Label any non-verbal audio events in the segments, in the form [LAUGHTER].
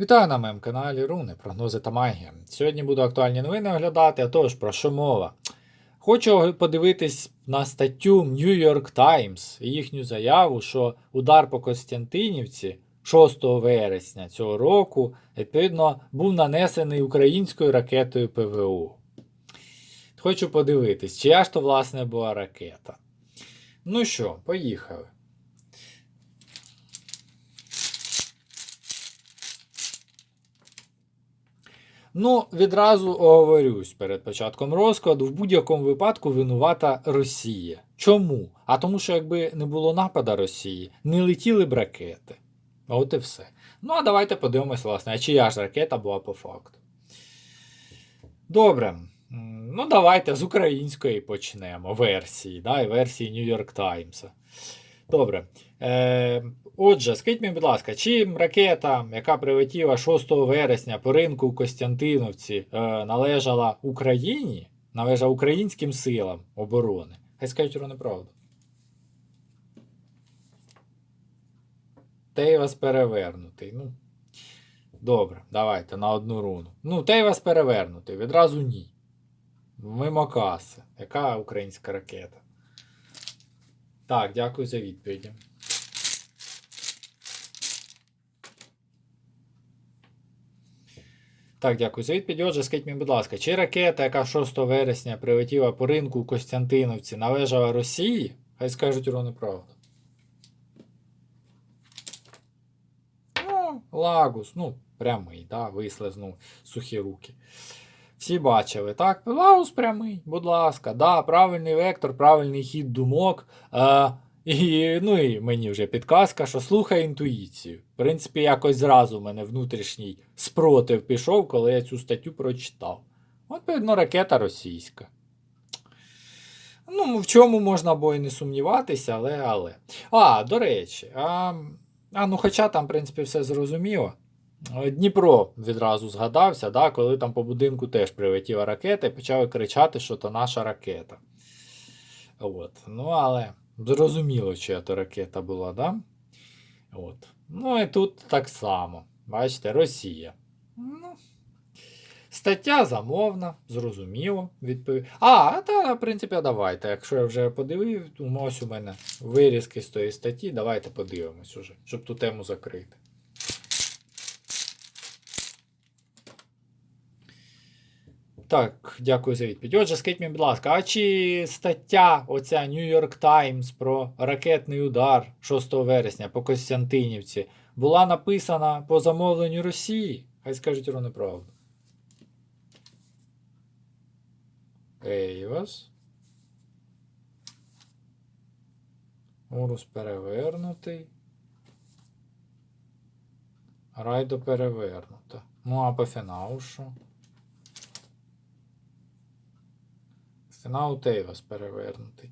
Вітаю на моєму каналі Руни, прогнози та магія. Сьогодні буду актуальні новини оглядати, а тож про що мова. Хочу подивитись на статтю New York Times і їхню заяву, що удар по Костянтинівці 6 вересня цього року, відповідно, був нанесений українською ракетою ПВО. Хочу подивитись, чия ж то власне була ракета. Ну що, поїхали. Ну, відразу оговорюсь перед початком розкладу. В будь-якому випадку винувата Росія. Чому? А тому, що якби не було напада Росії, не летіли б ракети. От і все. Ну, а давайте подивимось, власне, а чия ж ракета була по факту. Добре. Ну, давайте з української почнемо версії, да, версії York Times. Добре. Е, отже, скажіть мені, будь ласка, чим ракета, яка прилетіла 6 вересня по ринку у Костянтиновці, е, належала Україні, належала українським силам оборони? Хай скажуть вони правду. Тейвас перевернутий. Ну, добре, давайте на одну руну. Ну, Тейвас перевернутий, відразу ні. Мимо каси. Яка українська ракета? Так, дякую за відповіді. Так, дякую за відповідь. Отже, скажіть мені, будь ласка, чи ракета, яка 6 вересня прилетіла по ринку у Костянтиновці, належала Росії? Хай скажуть ровно правду. Ну, Лагус, ну, прямий, да, вислизнув сухі руки. Всі бачили, так? Лагус прямий, будь ласка, да, правильний вектор, правильний хід думок. Е, і, ну і мені вже підказка, що слухай інтуїцію. В принципі, якось зразу в мене внутрішній спротив пішов, коли я цю статтю прочитав. От, видно, ракета російська. Ну, в чому можна було і не сумніватися, але. але. А, до речі, а, а ну хоча там, в принципі, все зрозуміло. Е, Дніпро відразу згадався, да, коли там по будинку теж прилетіла ракета і почали кричати, що то наша ракета. От. Ну, але зрозуміло, чия то ракета була, да? От. Ну і тут так само. Бачите, Росія. Ну, стаття замовна, зрозуміло. Відповів. А, та, в принципі, давайте. Якщо я вже подивив, ось у мене вирізки з тої статті, давайте подивимось уже, щоб ту тему закрити. Так, дякую за відповідь. Отже, скажіть мені, будь ласка, а чи стаття оця New York Times про ракетний удар 6 вересня по Костянтинівці була написана по замовленню Росії? Хай скажуть ровно правду. Ейвас. Урус перевернутий. Райдо перевернута. Ну, а по фіналу Фінал Тейвас перевернутий.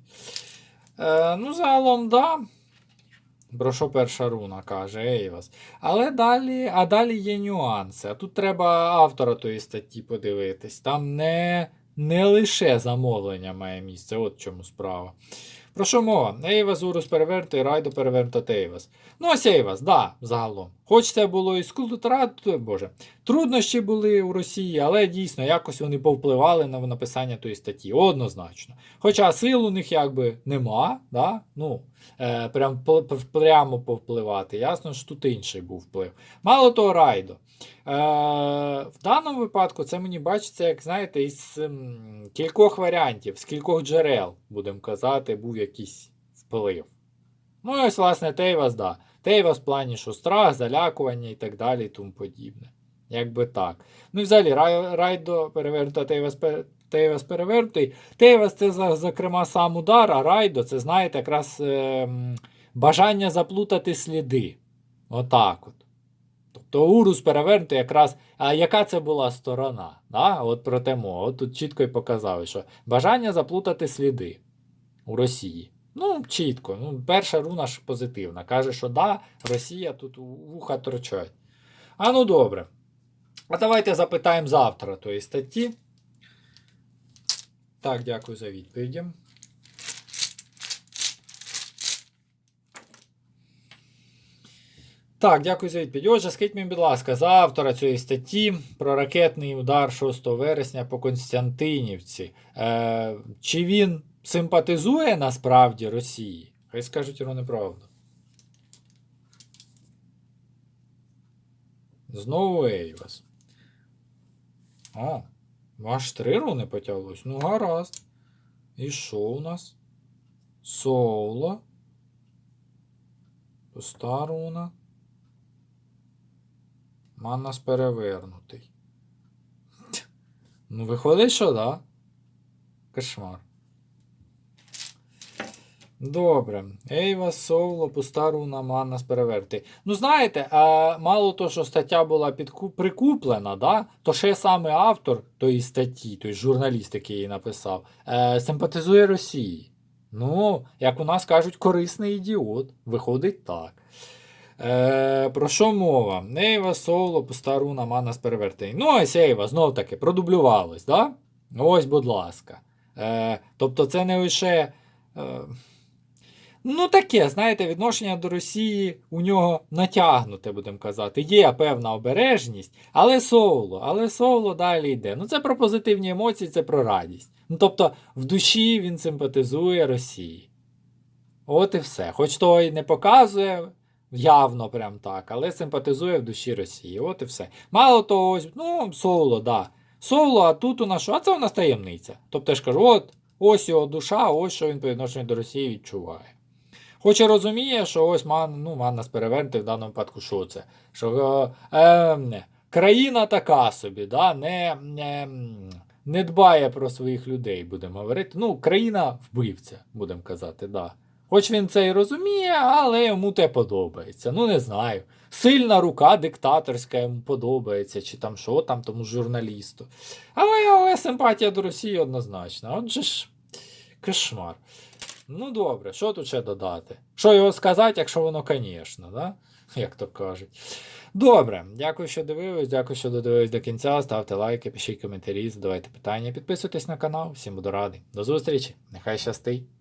Е, ну, загалом, да. Про що перша руна каже Ейвас. Але далі, а далі є нюанси. А тут треба автора тої статті подивитись. Там не, не лише замовлення має місце, от чому справа. Про що мова? Ейвас, Урус перевернутий, райду перевернута Тейвас. Ну, ось Ейвас, да, загалом. Хоч це було і скултрат, боже, труднощі були у Росії, але дійсно якось вони повпливали на написання тої статті. Однозначно. Хоча сил у них якби нема, да? ну, прям, п- п- прямо повпливати. Ясно, що тут інший був вплив. Мало того, Райдо. Е, в даному випадку це мені бачиться, як знаєте, із м, кількох варіантів, з кількох джерел, будемо казати, був якийсь вплив. Ну і ось, власне, Тейвас, да. Тейвас в плані, що страх, залякування і так далі і тому подібне. Якби так. Ну і взагалі, Райдо перевернута, Тейвас, пе- Тейвас перевернутий. Тейвас це, зокрема, сам удар, а Райдо це, знаєте, якраз е, бажання заплутати сліди. Отак от. Тобто Урус перевернутий якраз, а яка це була сторона? Да? От про тему. От тут чітко і показали, що бажання заплутати сліди у Росії. Ну, чітко. Ну, перша руна ж позитивна. Каже, що да, Росія тут вуха торчать. А ну добре. А давайте запитаємо завтра тої статті. Так, дякую за відповіді. Так, дякую за відповідь. Отже, скажіть мені, будь ласка, за автора цієї статті про ракетний удар 6 вересня по Константинівці. Е, чи він симпатизує насправді Росії? Хай скажуть йому неправду. Знову Ейвас. О, аж три руни потяглось. Ну, гаразд. І що у нас? Соло. Пуста руна. Маннас перевернутий. Ну, виходить, що да. Кошмар. Добре. Ейва, Соло, пуста руна, Маннас перевернутий. Ну, знаєте, а мало то, що стаття була підку... прикуплена, да? то ще саме автор тої статті, той журналіст, який її написав, е, симпатизує Росії. Ну, як у нас кажуть, корисний ідіот. Виходить так. Е, про що мова? Ейва, соло, пуста руна, манас перевертень. Ну, ось Ейва, знов таки, продублювалось, да? Ось, будь ласка. Е, тобто, це не лише. Е, ну, таке, знаєте, відношення до Росії у нього натягнуте, будемо казати. Є певна обережність, але соло, але соло далі йде. Ну, це про позитивні емоції, це про радість. Ну, тобто, в душі він симпатизує Росії. От і все. Хоч то і не показує явно прям так, але симпатизує в душі Росії. От і все. Мало того, ось, ну, соло, да. Соло, а тут у нас що? А це у нас таємниця. Тобто я ж кажу, от ось його душа, ось що він по відношенню до Росії відчуває. Хоч і розуміє, що ось ман, ну, ман нас перевернути в даному випадку, що це? Що е, е, країна така собі, да, не, не, не дбає про своїх людей, будемо говорити. Ну, країна вбивця, будемо казати, да. Хоч він це і розуміє, але йому те подобається. Ну, не знаю. Сильна рука диктаторська йому подобається, чи там що там тому журналісту. Але, але симпатія до Росії однозначна. Отже ж, кошмар. Ну добре, що тут ще додати? Що його сказати, якщо воно, звісно, да? [LAUGHS] як то кажуть. Добре, дякую, що дивились, дякую, що додивились до кінця. Ставте лайки, пишіть коментарі, задавайте питання, підписуйтесь на канал. Всім буду радий. До зустрічі, нехай щастить!